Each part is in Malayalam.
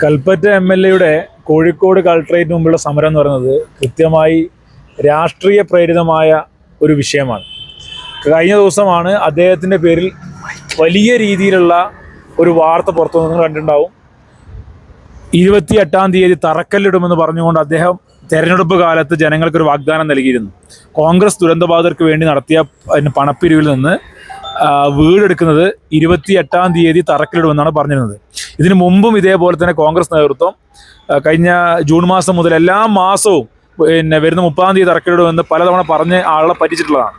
കൽപ്പറ്റ എം എൽ എയുടെ കോഴിക്കോട് കളക്ട്രേറ്റിന് മുമ്പുള്ള സമരം എന്ന് പറയുന്നത് കൃത്യമായി രാഷ്ട്രീയ പ്രേരിതമായ ഒരു വിഷയമാണ്. കഴിഞ്ഞ ദിവസമാണ് അദ്ദേഹത്തിന്റെ പേരിൽ വലിയ രീതിയിലുള്ള ഒരു വാർത്ത പുറത്തു നിന്ന് കണ്ടിട്ടുണ്ടാവും. ഇരുപത്തി എട്ടാം തീയതി തറക്കല്ലിടുമെന്ന് പറഞ്ഞുകൊണ്ട് അദ്ദേഹം തെരഞ്ഞെടുപ്പ് കാലത്ത് ജനങ്ങൾക്കൊരു വാഗ്ദാനം നൽകിയിരുന്നു. കോൺഗ്രസ് ദുരന്തബാധിതർക്ക് വേണ്ടി നടത്തിയ അതിന് പണപ്പിരിവിൽ നിന്ന് വീടെടുക്കുന്നത് ഇരുപത്തി എട്ടാം തീയതി തറക്കല്ലിടുമെന്നാണ് പറഞ്ഞിരുന്നത്. ഇതിനു മുമ്പും ഇതേപോലെ തന്നെ കോൺഗ്രസ് നേതൃത്വം കഴിഞ്ഞ ജൂൺ മാസം മുതൽ എല്ലാ മാസവും പിന്നെ വരുന്ന മുപ്പതാം തീയതി തറക്കലിടുമെന്ന് പലതവണ പറഞ്ഞ് ആളെ പറ്റിച്ചിട്ടുള്ളതാണ്.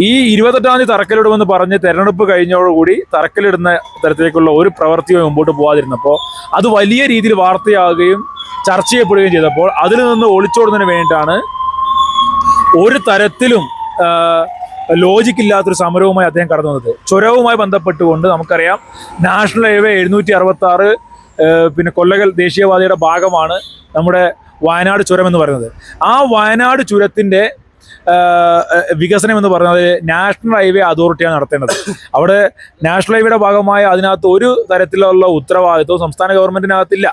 ഈ ഇരുപത്തെട്ടാം തീയതി തറക്കലിടുമെന്ന് പറഞ്ഞ് തെരഞ്ഞെടുപ്പ് കഴിഞ്ഞതോടുകൂടി തറക്കല്ലിടുന്ന തരത്തിലേക്കുള്ള ഒരു പ്രവൃത്തിയും മുമ്പോട്ട് പോകാതിരുന്നപ്പോൾ അത് വലിയ രീതിയിൽ വാർത്തയാകുകയും ചർച്ച ചെയ്യപ്പെടുകയും ചെയ്തപ്പോൾ അതിൽ നിന്ന് ഒളിച്ചോടുന്നതിന് വേണ്ടിയിട്ടാണ് ഒരു തരത്തിലും ലോജിക്ക് ഇല്ലാത്തൊരു സമരവുമായി അദ്ദേഹം കടന്നു വന്നത്. ചുരവുമായി ബന്ധപ്പെട്ടുകൊണ്ട് നമുക്കറിയാം നാഷണൽ ഹൈവേ എഴുന്നൂറ്റി അറുപത്തി ആറ് പിന്നെ കൊല്ലകൽ ദേശീയപാതയുടെ ഭാഗമാണ് നമ്മുടെ വയനാട് ചുരം എന്ന് പറയുന്നത്. ആ വയനാട് ചുരത്തിന്റെ വികസനം എന്ന് പറയുന്നത് നാഷണൽ ഹൈവേ അതോറിറ്റിയാണ് നടത്തേണ്ടത്. അവിടെ നാഷണൽ ഹൈവേയുടെ ഭാഗമായ അതിനകത്ത് ഒരു തരത്തിലുള്ള ഉത്തരവാദിത്വം സംസ്ഥാന ഗവൺമെന്റിനകത്തില്ല.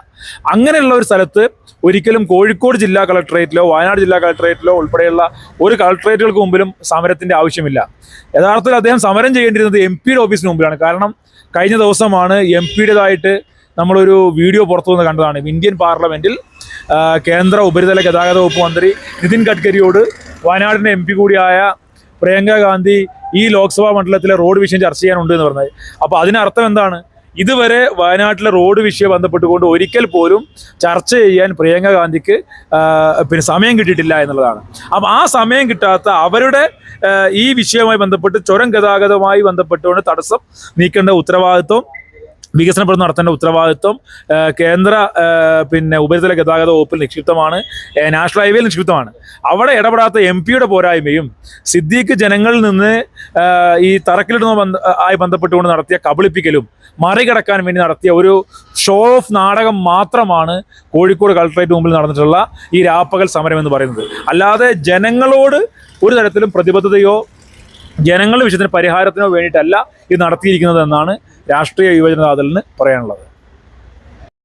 അങ്ങനെയുള്ള ഒരു സ്ഥലത്ത് ഒരിക്കലും കോഴിക്കോട് ജില്ലാ കളക്ടറേറ്റിലോ വയനാട് ജില്ലാ കളക്ടറേറ്റിലോ ഉൾപ്പെടെയുള്ള ഒരു കളക്ടറേറ്റുകൾക്ക് മുമ്പിലും സമരത്തിന്റെ ആവശ്യമില്ല. യഥാർത്ഥത്തിൽ അദ്ദേഹം സമരം ചെയ്യേണ്ടിരുന്നത് എം പിയുടെ ഓഫീസിന് മുമ്പിലാണ്. കാരണം കഴിഞ്ഞ ദിവസമാണ് എം പിയുടേതായിട്ട് നമ്മളൊരു വീഡിയോ പുറത്തു വന്ന് കണ്ടതാണ്. ഇന്ത്യൻ പാർലമെന്റിൽ കേന്ദ്ര ഉപരിതല ഗതാഗത വകുപ്പ് മന്ത്രി നിതിൻ ഗഡ്കരിയോട് വയനാടിന്റെ എം പി കൂടിയായ പ്രിയങ്ക ഗാന്ധി ഈ ലോക്സഭാ മണ്ഡലത്തിലെ റോഡ് വിഷയം ചർച്ച ചെയ്യാനുണ്ട് എന്ന് പറഞ്ഞത്. അപ്പോൾ അതിനർത്ഥം എന്താണ്? ഇതുവരെ വയനാട്ടിലെ റോഡ് വിഷയം ബന്ധപ്പെട്ടുകൊണ്ട് ഒരിക്കൽ പോലും ചർച്ച ചെയ്യാൻ പ്രിയങ്ക ഗാന്ധിക്ക് പിന്നെ സമയം കിട്ടിയിട്ടില്ല എന്നുള്ളതാണ്. അപ്പം ആ സമയം കിട്ടാത്ത അവരുടെ ഈ വിഷയവുമായി ബന്ധപ്പെട്ട് ചുരം ഗതാഗതവുമായി ബന്ധപ്പെട്ടുകൊണ്ട് തടസ്സം നീക്കേണ്ട ഉത്തരവാദിത്വം വികസന പ്രവർത്തനം നടത്തേണ്ട ഉത്തരവാദിത്വം കേന്ദ്ര പിന്നെ ഉപരിതല ഗതാഗത വകുപ്പിൽ നിക്ഷിപ്തമാണ് നാഷണൽ ഹൈവേയിൽ നിക്ഷിപ്തമാണ്. അവിടെ ഇടപെടാത്ത എം പിയുടെ പോരായ്മയും സിദ്ദീഖ് ജനങ്ങളിൽ നിന്ന് ഈ തറക്കിലിടുന്ന ആയി ബന്ധപ്പെട്ടുകൊണ്ട് നടത്തിയ കബളിപ്പിക്കലും മറികടക്കാൻ വേണ്ടി നടത്തിയ ഒരു ഷോ ഓഫ് നാടകം മാത്രമാണ് കോഴിക്കോട് കളക്ടറേറ്റ് മുമ്പിൽ നടന്നിട്ടുള്ള ഈ രാപ്പകൽ സമരം എന്ന് പറയുന്നത്. അല്ലാതെ ജനങ്ങളോട് ഒരു തരത്തിലും പ്രതിബദ്ധതയോ ജനങ്ങളുടെ വിഷയത്തിന് പരിഹാരത്തിനോ വേണ്ടിയിട്ടല്ല ഇത് നടത്തിയിരിക്കുന്നത് എന്നാണ് രാഷ്ട്രീയ യുവജനതാദളിന് പറയാനുള്ളത്.